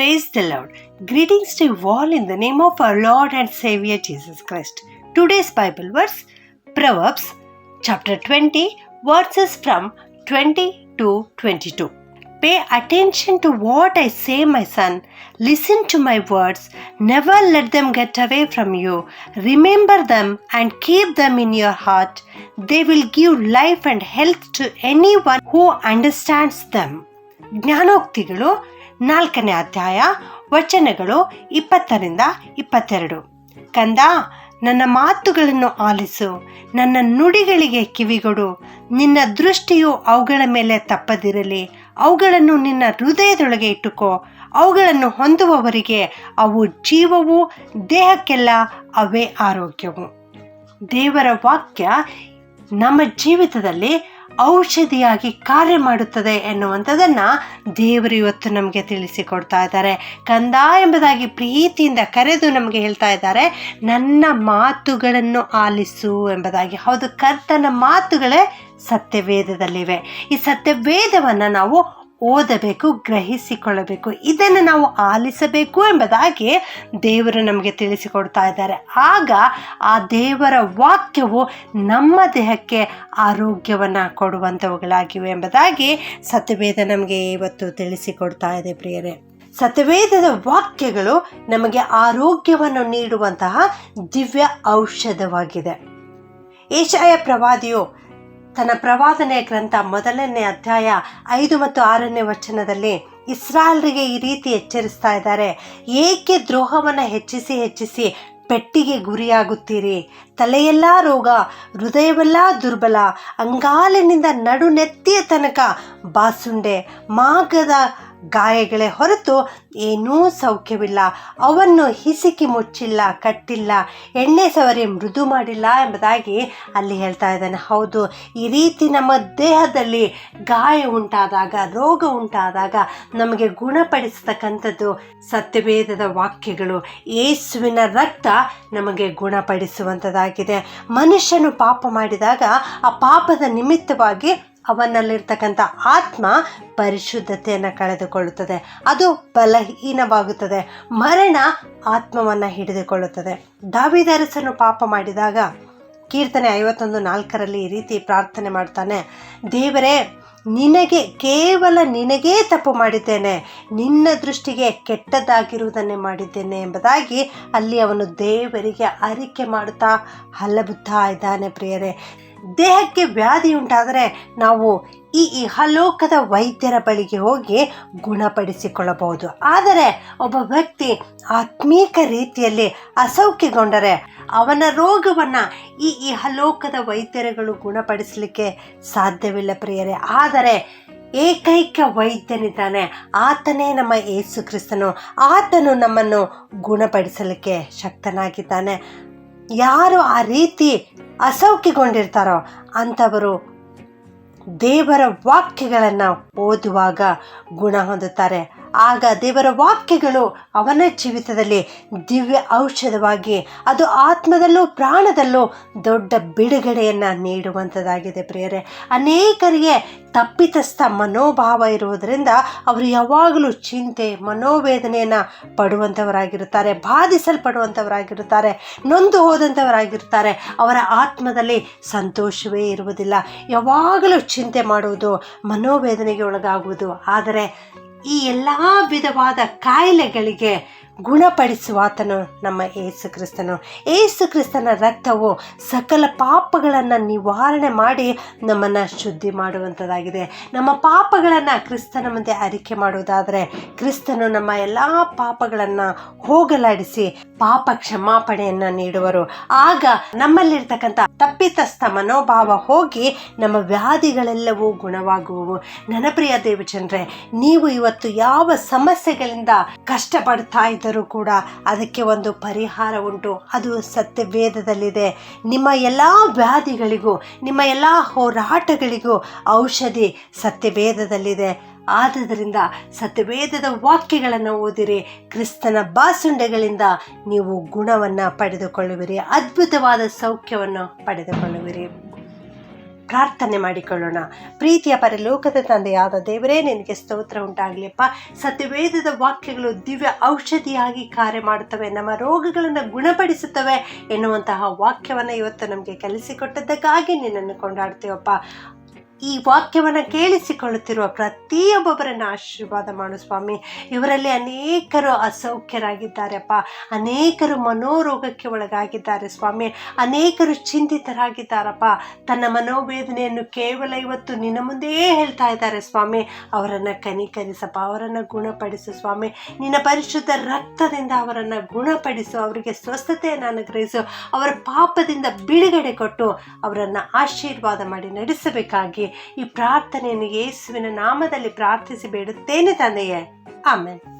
Praise the Lord. Greetings to you all in the name of our Lord and Savior Jesus Christ. Today's Bible verse Proverbs chapter 20, verses from 20 to 22. Pay attention to what I say, my son. Listen to my words. Never let them get away from you. Remember them and keep them in your heart. They will give life and health to anyone who understands them. ಜ್ಞಾನೋಕ್ತಿಗಳು ನಾಲ್ಕನೇ ಅಧ್ಯಾಯ, ವಚನಗಳು ಇಪ್ಪತ್ತರಿಂದ ಇಪ್ಪತ್ತೆರಡು. ಕಂದ, ನನ್ನ ಮಾತುಗಳನ್ನು ಆಲಿಸು, ನನ್ನ ನುಡಿಗಳಿಗೆ ಕಿವಿಗೊಡು. ನಿನ್ನ ದೃಷ್ಟಿಯು ಅವುಗಳ ಮೇಲೆ ತಪ್ಪದಿರಲಿ, ಅವುಗಳನ್ನು ನಿನ್ನ ಹೃದಯದೊಳಗೆ ಇಟ್ಟುಕೋ. ಅವುಗಳನ್ನು ಹೊಂದುವವರಿಗೆ ಅವು ಜೀವವು, ದೇಹಕ್ಕೆಲ್ಲ ಅವೇ ಆರೋಗ್ಯವು. ದೇವರ ವಾಕ್ಯ ನಮ್ಮ ಜೀವಿತದಲ್ಲಿ ಔಷಧಿಯಾಗಿ ಕಾರ್ಯ ಮಾಡುತ್ತದೆ ಎನ್ನುವಂಥದ್ದನ್ನು ದೇವರು ಇವತ್ತು ನಮಗೆ ತಿಳಿಸಿಕೊಡ್ತಾ ಇದ್ದಾರೆ. ಕಂದ ಎಂಬುದಾಗಿ ಪ್ರೀತಿಯಿಂದ ಕರೆದು ನಮಗೆ ಹೇಳ್ತಾ ಇದ್ದಾರೆ, ನನ್ನ ಮಾತುಗಳನ್ನು ಆಲಿಸು ಎಂಬುದಾಗಿ. ಹೌದು, ಕರ್ತನ ಮಾತುಗಳೇ ಸತ್ಯವೇದದಲ್ಲಿವೆ. ಈ ಸತ್ಯವೇದವನ್ನು ನಾವು ಓದಬೇಕು, ಗ್ರಹಿಸಿಕೊಳ್ಳಬೇಕು. ಇದನ್ನು ನಾವು ಆಲಿಸಬೇಕು ಎಂಬುದಾಗಿ ದೇವರು ನಮಗೆ ತಿಳಿಸಿಕೊಡ್ತಾ ಇದ್ದಾರೆ. ಆಗ ಆ ದೇವರ ವಾಕ್ಯವು ನಮ್ಮ ದೇಹಕ್ಕೆ ಆರೋಗ್ಯವನ್ನು ಕೊಡುವಂಥವುಗಳಾಗಿವೆ ಎಂಬುದಾಗಿ ಸತ್ಯವೇದ ನಮಗೆ ಇವತ್ತು ತಿಳಿಸಿಕೊಡ್ತಾ ಇದೆ ಪ್ರಿಯರೇ. ಸತವೇದದ ವಾಕ್ಯಗಳು ನಮಗೆ ಆರೋಗ್ಯವನ್ನು ನೀಡುವಂತಹ ದಿವ್ಯ ಔಷಧವಾಗಿದೆ. ಏಷಾಯ ಪ್ರವಾದಿಯು ತನ್ನ ಪ್ರವಾದನೆಯ ಗ್ರಂಥ ಮೊದಲನೇ ಅಧ್ಯಾಯ ಐದು ಮತ್ತು ಆರನೇ ವಚನದಲ್ಲಿ ಇಸ್ರಾಲ್ರಿಗೆ ಈ ರೀತಿ ಎಚ್ಚರಿಸ್ತಾ ಇದ್ದಾರೆ, ಏಕೆ ದ್ರೋಹವನ್ನು ಹೆಚ್ಚಿಸಿ ಹೆಚ್ಚಿಸಿ ಪೆಟ್ಟಿಗೆ ಗುರಿಯಾಗುತ್ತೀರಿ? ತಲೆಯೆಲ್ಲ ರೋಗ, ಹೃದಯವೆಲ್ಲ ದುರ್ಬಲ, ಅಂಗಾಲಿನಿಂದ ನಡು ನೆತ್ತಿಯ ತನಕ ಬಾಸುಂಡೆ ಮಾಗದ ಗಾಯಗಳೇ ಹೊರತು ಏನೂ ಸೌಖ್ಯವಿಲ್ಲ. ಅವನ್ನು ಹಿಸಿಕಿ ಮುಚ್ಚಿಲ್ಲ, ಕಟ್ಟಿಲ್ಲ, ಎಣ್ಣೆ ಸವರಿ ಮೃದು ಮಾಡಿಲ್ಲ ಎಂಬುದಾಗಿ ಅಲ್ಲಿ ಹೇಳ್ತಾ ಇದ್ದಾನೆ. ಹೌದು, ಈ ರೀತಿ ನಮ್ಮ ದೇಹದಲ್ಲಿ ಗಾಯ ಉಂಟಾದಾಗ, ರೋಗ ಉಂಟಾದಾಗ ನಮಗೆ ಗುಣಪಡಿಸತಕ್ಕಂಥದ್ದು ಸತ್ಯವೇದದ ವಾಕ್ಯಗಳು. ಯೇಸುವಿನ ರಕ್ತ ನಮಗೆ ಗುಣಪಡಿಸುವಂಥದ್ದಾಗಿದೆ. ಮನುಷ್ಯನು ಪಾಪ ಮಾಡಿದಾಗ ಆ ಪಾಪದ ನಿಮಿತ್ತವಾಗಿ ಅವನಲ್ಲಿರ್ತಕ್ಕಂಥ ಆತ್ಮ ಪರಿಶುದ್ಧತೆಯನ್ನು ಕಳೆದುಕೊಳ್ಳುತ್ತದೆ. ಅದು ಬಲಹೀನವಾಗುತ್ತದೆ. ಮರಣ ಆತ್ಮವನ್ನು ಹಿಡಿದುಕೊಳ್ಳುತ್ತದೆ. ದಾವಿದರಸನು ಪಾಪ ಮಾಡಿದಾಗ ಕೀರ್ತನೆ ಐವತ್ತೊಂದು ನಾಲ್ಕರಲ್ಲಿ ಈ ರೀತಿ ಪ್ರಾರ್ಥನೆ ಮಾಡ್ತಾನೆ. ದೇವರೇ, ನಿನಗೆ ಕೇವಲ ನಿನಗೇ ತಪ್ಪು ಮಾಡಿದ್ದೇನೆ. ನಿನ್ನ ದೃಷ್ಟಿಗೆ ಕೆಟ್ಟದ್ದಾಗಿರುವುದನ್ನೇ ಮಾಡಿದ್ದೇನೆ ಎಂಬುದಾಗಿ ಅಲ್ಲಿ ಅವನು ದೇವರಿಗೆ ಅರಿಕೆ ಮಾಡುತ್ತಾ ಹಲ್ಲಬುತ್ತಾ ಇದ್ದಾನೆ ಪ್ರಿಯರೇ. ದೇಹಕ್ಕೆ ವ್ಯಾಧಿ ಉಂಟಾದರೆ ನಾವು ಈ ಇಹಲೋಕದ ವೈದ್ಯರ ಬಳಿಗೆ ಹೋಗಿ ಗುಣಪಡಿಸಿಕೊಳ್ಳಬಹುದು. ಆದರೆ ಒಬ್ಬ ವ್ಯಕ್ತಿ ಆತ್ಮೀಕ ರೀತಿಯಲ್ಲಿ ಅಸೌಖ್ಯಗೊಂಡರೆ ಅವನ ರೋಗವನ್ನು ಈ ಇಹಲೋಕದ ವೈದ್ಯರುಗಳು ಗುಣಪಡಿಸಲಿಕ್ಕೆ ಸಾಧ್ಯವಿಲ್ಲ ಪ್ರಿಯರೇ. ಆದರೆ ಏಕೈಕ ವೈದ್ಯನಿದ್ದಾನೆ ಆತನೇ ನಮ್ಮ ಯೇಸು ಕ್ರಿಸ್ತನು. ಆತನು ನಮ್ಮನ್ನು ಗುಣಪಡಿಸಲಿಕ್ಕೆ ಶಕ್ತನಾಗಿದ್ದಾನೆ. ಯಾರು ಆ ರೀತಿ ಅಸೌಖ್ಯಗೊಂಡಿರ್ತಾರೋ ಅಂಥವರು ದೇವರ ವಾಕ್ಯಗಳನ್ನು ಓದುವಾಗ ಗುಣ ಹೊಂದುತ್ತಾರೆ. ಆಗ ದೇವರ ವಾಕ್ಯಗಳು ಅವನ ಜೀವಿತದಲ್ಲಿ ದಿವ್ಯ ಔಷಧವಾಗಿ, ಅದು ಆತ್ಮದಲ್ಲೂ ಪ್ರಾಣದಲ್ಲೂ ದೊಡ್ಡ ಬಿಡುಗಡೆಯನ್ನು ನೀಡುವಂಥದ್ದಾಗಿದೆ ಪ್ರಿಯರೇ. ಅನೇಕರಿಗೆ ತಪ್ಪಿತಸ್ಥ ಮನೋಭಾವ ಇರುವುದರಿಂದ ಅವರು ಯಾವಾಗಲೂ ಚಿಂತೆ, ಮನೋವೇದನೆಯನ್ನು ಪಡುವಂಥವರಾಗಿರುತ್ತಾರೆ ಬಾಧಿಸಲ್ಪಡುವಂಥವರಾಗಿರುತ್ತಾರೆ ನೊಂದು ಹೋದಂಥವರಾಗಿರುತ್ತಾರೆ ಅವರ ಆತ್ಮದಲ್ಲಿ ಸಂತೋಷವೇ ಇರುವುದಿಲ್ಲ. ಯಾವಾಗಲೂ ಚಿಂತೆ ಮಾಡುವುದು, ಮನೋವೇದನೆಗೆ ಒಳಗಾಗುವುದು. ಆದರೆ ಈ ಎಲ್ಲ ವಿಧವಾದ ಕಾಯಿಲೆಗಳಿಗೆ ಗುಣಪಡಿಸುವಾತನು ನಮ್ಮ ಏಸು ಕ್ರಿಸ್ತನು. ಏಸು ಕ್ರಿಸ್ತನ ರಕ್ತವು ಸಕಲ ಪಾಪಗಳನ್ನು ನಿವಾರಣೆ ಮಾಡಿ ನಮ್ಮನ್ನು ಶುದ್ಧಿ ಮಾಡುವಂಥದ್ದಾಗಿದೆ ನಮ್ಮ ಪಾಪಗಳನ್ನು ಕ್ರಿಸ್ತನ ಮುಂದೆ ಅರಿಕೆ ಮಾಡುವುದಾದರೆ ಕ್ರಿಸ್ತನು ನಮ್ಮ ಎಲ್ಲ ಪಾಪಗಳನ್ನು ಹೋಗಲಾಡಿಸಿ ಪಾಪ ಕ್ಷಮಾಪಣೆಯನ್ನು ನೀಡುವರು. ಆಗ ನಮ್ಮಲ್ಲಿರ್ತಕ್ಕಂಥ ತಪ್ಪಿತಸ್ಥ ಮನೋಭಾವ ಹೋಗಿ ನಮ್ಮ ವ್ಯಾಧಿಗಳೆಲ್ಲವೂ ಗುಣವಾಗುವವು. ನನ್ನ ಪ್ರಿಯ ದೇವಚಂದ್ರೆ, ನೀವು ಇವತ್ತು ಯಾವ ಸಮಸ್ಯೆಗಳಿಂದ ಕಷ್ಟಪಡ್ತಾ ಇದ್ದರೂ ಕೂಡ ಅದಕ್ಕೆ ಒಂದು ಪರಿಹಾರ ಉಂಟು. ಅದು ಸತ್ಯವೇದದಲ್ಲಿದೆ. ನಿಮ್ಮ ಎಲ್ಲ ವ್ಯಾಧಿಗಳಿಗೂ, ನಿಮ್ಮ ಎಲ್ಲ ಹೋರಾಟಗಳಿಗೂ ಔಷಧಿ ಸತ್ಯವೇದದಲ್ಲಿದೆ. ಆದುದರಿಂದ ಸತ್ಯವೇದದ ವಾಕ್ಯಗಳನ್ನು ಓದಿರಿ. ಕ್ರಿಸ್ತನ ಬಾಸುಂಡೆಗಳಿಂದ ನೀವು ಗುಣವನ್ನು ಪಡೆದುಕೊಳ್ಳುವಿರಿ. ಅದ್ಭುತವಾದ ಸೌಖ್ಯವನ್ನು ಪಡೆದುಕೊಳ್ಳುವಿರಿ. ಪ್ರಾರ್ಥನೆ ಮಾಡಿಕೊಳ್ಳೋಣ. ಪ್ರೀತಿಯ ಪರಲೋಕದ ತಂದೆಯಾದ ದೇವರೇ, ನಿನಗೆ ಸ್ತೋತ್ರ ಉಂಟಾಗಲಿಪ್ಪ. ಸತ್ಯವೇದದ ವಾಕ್ಯಗಳು ದಿವ್ಯ ಔಷಧಿಯಾಗಿ ಕಾರ್ಯ ಮಾಡುತ್ತವೆ, ನಮ್ಮ ರೋಗಗಳನ್ನು ಗುಣಪಡಿಸುತ್ತವೆ ಎನ್ನುವಂತಹ ವಾಕ್ಯವನ್ನು ಇವತ್ತು ನಮಗೆ ಕಲಿಸಿಕೊಟ್ಟದ್ದಕ್ಕಾಗಿ ನಿನ್ನನ್ನು ಕೊಂಡಾಡ್ತೀವಪ್ಪ. ಈ ವಾಕ್ಯವನ್ನು ಕೇಳಿಸಿಕೊಳ್ಳುತ್ತಿರುವ ಪ್ರತಿಯೊಬ್ಬೊಬ್ಬರನ್ನು ಆಶೀರ್ವಾದ ಮಾಡು ಸ್ವಾಮಿ. ಇವರಲ್ಲಿ ಅನೇಕರು ಅಸೌಖ್ಯರಾಗಿದ್ದಾರೆಪ್ಪ. ಅನೇಕರು ಮನೋರೋಗಕ್ಕೆ ಒಳಗಾಗಿದ್ದಾರೆ ಸ್ವಾಮಿ. ಅನೇಕರು ಚಿಂತಿತರಾಗಿದ್ದಾರಪ್ಪ. ತನ್ನ ಮನೋವೇದನೆಯನ್ನು ಕೇವಲ ಇವತ್ತು ನಿನ್ನ ಮುಂದೆಯೇ ಹೇಳ್ತಾ ಇದ್ದಾರೆ ಸ್ವಾಮಿ. ಅವರನ್ನು ಕನಿಕರಿಸಪ್ಪ, ಅವರನ್ನು ಗುಣಪಡಿಸು ಸ್ವಾಮಿ. ನಿನ್ನ ಪರಿಶುದ್ಧ ರಕ್ತದಿಂದ ಅವರನ್ನು ಗುಣಪಡಿಸು, ಅವರಿಗೆ ಸ್ವಸ್ಥತೆಯನ್ನು ಅನುಗ್ರಹಿಸು, ಅವರ ಪಾಪದಿಂದ ಬಿಡುಗಡೆ ಕೊಟ್ಟು ಅವರನ್ನು ಆಶೀರ್ವಾದ ಮಾಡಿ ನಡೆಸಬೇಕಾಗಿ ಈ ಪ್ರಾರ್ಥನೆಯನ್ನು ಯೇಸುವಿನ ನಾಮದಲ್ಲಿ ಪ್ರಾರ್ಥಿಸಿ ಬೇಡುತ್ತೇನೆ ತಂದೆಯೇ. ಆಮೇಲೆ